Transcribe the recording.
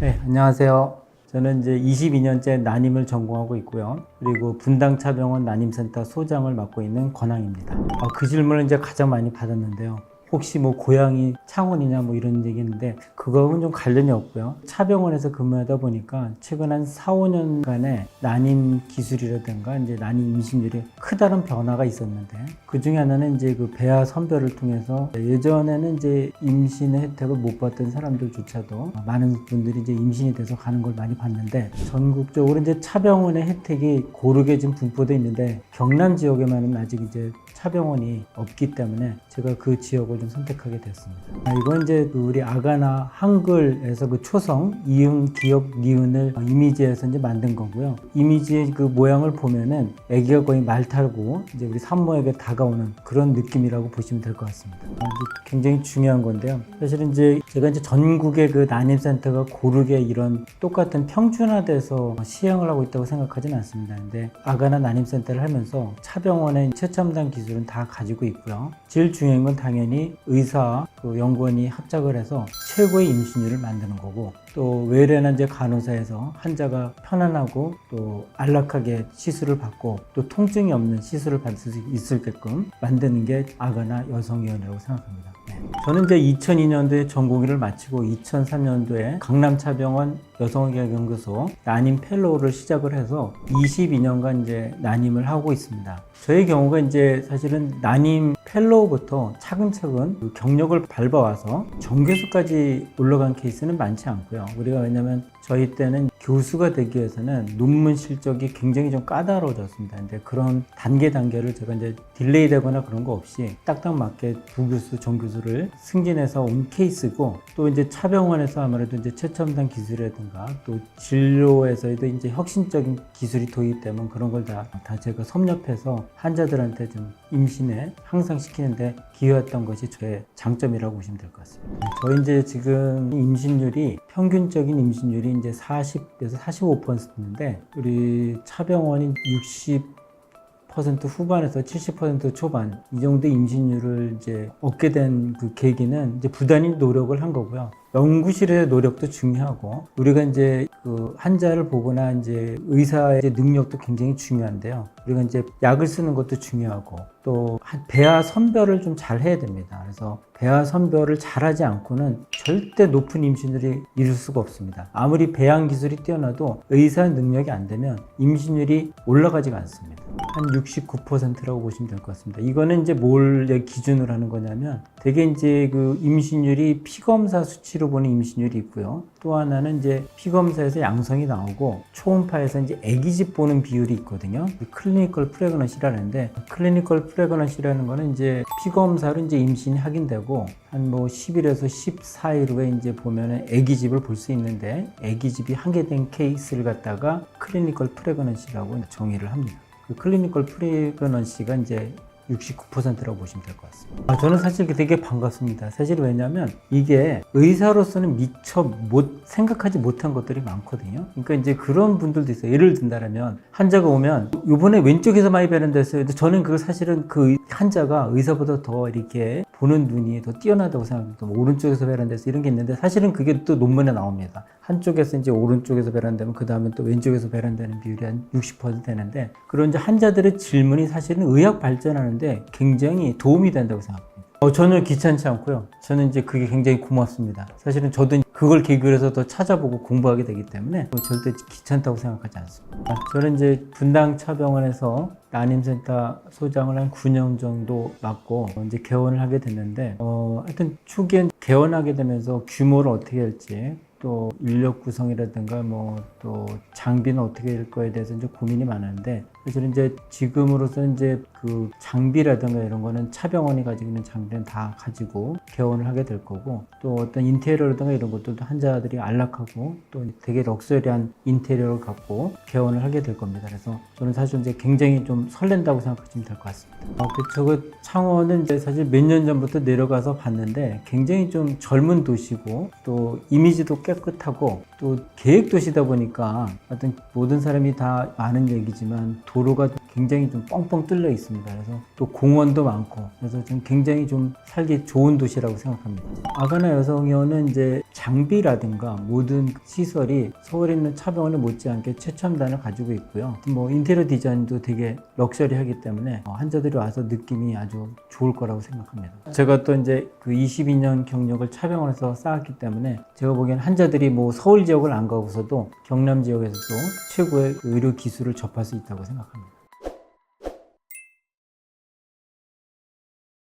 네, 안녕하세요. 저는 이제 22년째 난임을 전공하고 있고요. 그리고 분당차병원 난임센터 소장을 맡고 있는 권항입니다. 아, 그 질문을 이제 가장 많이 받았는데요. 혹시 뭐 고향이 창원이냐 뭐 이런 얘기인데 그거하고는 좀 관련이 없고요. 차병원에서 근무하다 보니까 최근 한 4, 5년간의 난임 기술이라든가 이제 난임 임신율이 크다는 변화가 있었는데 그 중에 하나는 이제 그 배아 선별을 통해서 예전에는 이제 임신의 혜택을 못 받던 사람들조차도 많은 분들이 이제 임신이 돼서 가는 걸 많이 봤는데 전국적으로 이제 차병원의 혜택이 고르게 좀 분포돼 있는데 경남 지역에만은 아직 이제 차병원이 없기 때문에 제가 그 지역을 좀 선택하게 됐습니다. 아, 이건 이제 그 우리 아가나 한글에서 그 초성 이응 기역 니은을 이미지에서 이제 만든 거고요. 이미지의 그 모양을 보면은 아기가 거의 말 탈고 이제 우리 산모에게 다가오는 그런 느낌이라고 보시면 될 것 같습니다. 아, 굉장히 중요한 건데요. 사실은 이제 제가 이제 전국의 그 난임센터가 고르게 이런 똑같은 평준화돼서 시행을 하고 있다고 생각하지는 않습니다. 근데 아가나 난임센터를 하면서 차병원의 최첨단 기술은 다 가지고 있고요. 제일 중요한 건 당연히 의사, 그 연구원이 합작을 해서 최고의 임신율을 만드는 거고 또 외래나 이제 간호사에서 환자가 편안하고 또 안락하게 시술을 받고 또 통증이 없는 시술을 받을 수 있을게끔 만드는 게 아가나 여성위원회라고 생각합니다. 네. 저는 이제 2002년도에 전공의를 마치고 2003년도에 강남차병원 여성의학연구소 난임 펠로우를 시작을 해서 22년간 이제 난임을 하고 있습니다. 저의 경우가 이제 사실은 난임 펠로우부터 차근차근 그 경력을 밟아와서 정교수까지 올라간 케이스는 많지 않고요. 우리가 왜냐면 저희 때는 교수가 되기 위해서는 논문 실적이 굉장히 좀 까다로워졌습니다. 근데 그런 단계 단계를 제가 이제 딜레이 되거나 그런 거 없이 딱딱 맞게 부교수, 정교수를 승진해서 온 케이스고 또 이제 차병원에서 아무래도 이제 최첨단 기술이라든가 또 진료에서도 이제 혁신적인 기술이 도입되면 그런 걸 다 다 제가 섭렵해서 환자들한테 좀 임신에 향상 시키는데 기여했던 것이 저의 장점이라고 보시면 될 것 같습니다. 저희 이제 지금 임신율이 평균적인 임신율이 이제 40에서 45%인데 우리 차병원이 60 퍼센트 후반에서 70% 초반 이 정도 임신율을 이제 얻게 된 그 계기는 이제 부단히 노력을 한 거고요. 연구실의 노력도 중요하고 우리가 이제 그 환자를 보거나 이제 의사의 능력도 굉장히 중요한데요. 우리가 이제 약을 쓰는 것도 중요하고 또 한- 배아 선별을 좀 잘 해야 됩니다. 그래서 배아 선별을 잘하지 않고는 절대 높은 임신율이 이룰 수가 없습니다. 아무리 배양 기술이 뛰어나도 의사 능력이 안 되면 임신율이 올라가지가 않습니다. 한 69%라고 보시면 될 것 같습니다. 이거는 이제 뭘 기준으로 하는 거냐면 되게 이제 그 임신율이 피검사 수치로 보는 임신율이 있고요. 또 하나는 이제 피검사에서 양성이 나오고 초음파에서 이제 아기집 보는 비율이 있거든요. 클리니컬 프레그넌시라는데 클리니컬 프레그넌시라는 거는 이제 피검사로 이제 임신이 확인되고 한 뭐 10일에서 14일 후에 이제 보면은 아기집을 볼 수 있는데 아기집이 한계된 케이스를 갖다가 클리니컬 프레그넌시라고 정의를 합니다. 그 클리니컬 프레그넌시가 이제 69%라고 보시면 될 것 같습니다. 아, 저는 사실 되게 반갑습니다. 사실 왜냐하면 이게 의사로서는 미처 못 생각하지 못한 것들이 많거든요. 그러니까 이제 그런 분들도 있어요. 예를 든다면 환자가 오면 이번에 왼쪽에서 많이 배는데어요 근데 저는 그 사실은 그 환자가 의사보다 더 이렇게 보는 눈이 더 뛰어나다고 생각합니다. 뭐 오른쪽에서 배란데서 이런 게 있는데 사실은 그게 또 논문에 나옵니다. 한쪽에서 이제 오른쪽에서 배란되면 그 다음에 또 왼쪽에서 배란되는 비율이 한 60% 되는데 그런 이제 환자들의 질문이 사실은 의학 발전하는데 굉장히 도움이 된다고 생각합니다. 어, 전혀 귀찮지 않고요. 저는 이제 그게 굉장히 고맙습니다. 사실은 저도 그걸 계기로 해서 더 찾아보고 공부하게 되기 때문에 뭐 절대 귀찮다고 생각하지 않습니다. 저는 이제 분당 차병원에서 난임센터 소장을 한 9년 정도 맡고 이제 개원을 하게 됐는데 어, 하여튼 초기엔 개원하게 되면서 규모를 어떻게 할지 또 인력 구성이라든가 뭐 또 장비는 어떻게 될 거에 대해서 이제 고민이 많았는데 사실은 이제 지금으로서 이제 그 장비라든가 이런 거는 차병원이 가지고 있는 장비는 다 가지고 개원을 하게 될 거고 또 어떤 인테리어라든가 이런 것들도 환자들이 안락하고 또 되게 럭셔리한 인테리어를 갖고 개원을 하게 될 겁니다. 그래서 저는 사실 이제 굉장히 좀 설렌다고 생각하시면 될 것 같습니다. 어, 그 저거 창원은 이제 사실 몇 년 전부터 내려가서 봤는데 굉장히 좀 젊은 도시고 또 이미지도 깨끗하고 또 계획 도시다 보니까 어떤 모든 사람이 다 아는 얘기지만 도로가 굉장히 좀 뻥뻥 뚫려 있습니다. 그래서 또 공원도 많고 그래서 좀 굉장히 좀 살기 좋은 도시라고 생각합니다. 아가나 여성의원은 이제 장비라든가 모든 시설이 서울에 있는 차병원에 못지않게 최첨단을 가지고 있고요. 뭐 인테리어 디자인도 되게 럭셔리하기 때문에 어, 환자들이 와서 느낌이 아주 좋을 거라고 생각합니다. 제가 또 이제 그 22년 경력을 차병원에서 쌓았기 때문에 제가 보기엔 환자들이 뭐 서울 지역을 안 가고서도 경남 지역에서도 최고의 의료 기술을 접할 수 있다고 생각합니다.